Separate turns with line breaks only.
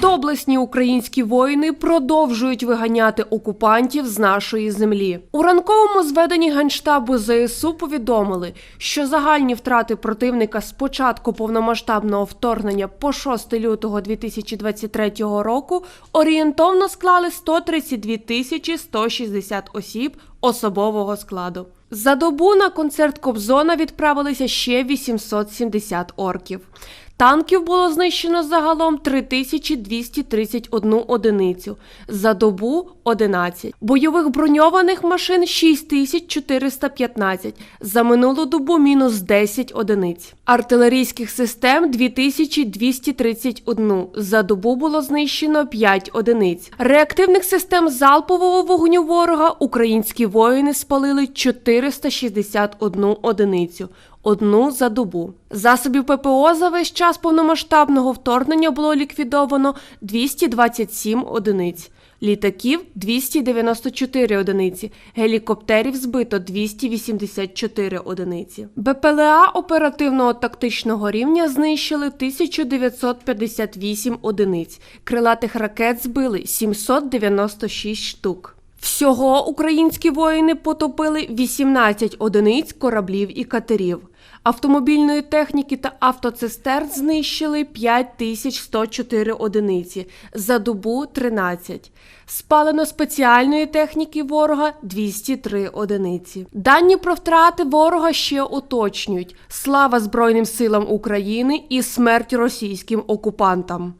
Доблесні українські воїни продовжують виганяти окупантів з нашої землі. У ранковому зведенні генштабу ЗСУ повідомили, що загальні втрати противника з початку повномасштабного вторгнення по 6 лютого 2023 року орієнтовно склали 132 тисячі 160 осіб особового складу. За добу на концерт Кобзона відправилися ще 870 орків. Танків було знищено загалом 3231 одиницю, за добу 11. Бойових броньованих машин 6415, за минулу добу мінус 10 одиниць. Артилерійських систем 2231, за добу було знищено 5 одиниць. Реактивних систем залпового вогню ворога українські воїни спалили 461 одиницю одну за добу. Засобів ППО за весь час повномасштабного вторгнення було ліквідовано 227 одиниць. Літаків 294 одиниці, гелікоптерів збито 284 одиниці. БПЛА оперативного тактичного рівня знищили 1958 одиниць. Крилатих ракет збили 796 штук. Всього українські воїни потопили 18 одиниць кораблів і катерів. Автомобільної техніки та автоцистерн знищили 5104 одиниці, за добу 13. Спалено спеціальної техніки ворога 203 одиниці. Дані про втрати ворога ще уточнюють. Слава Збройним силам України і смерть російським окупантам.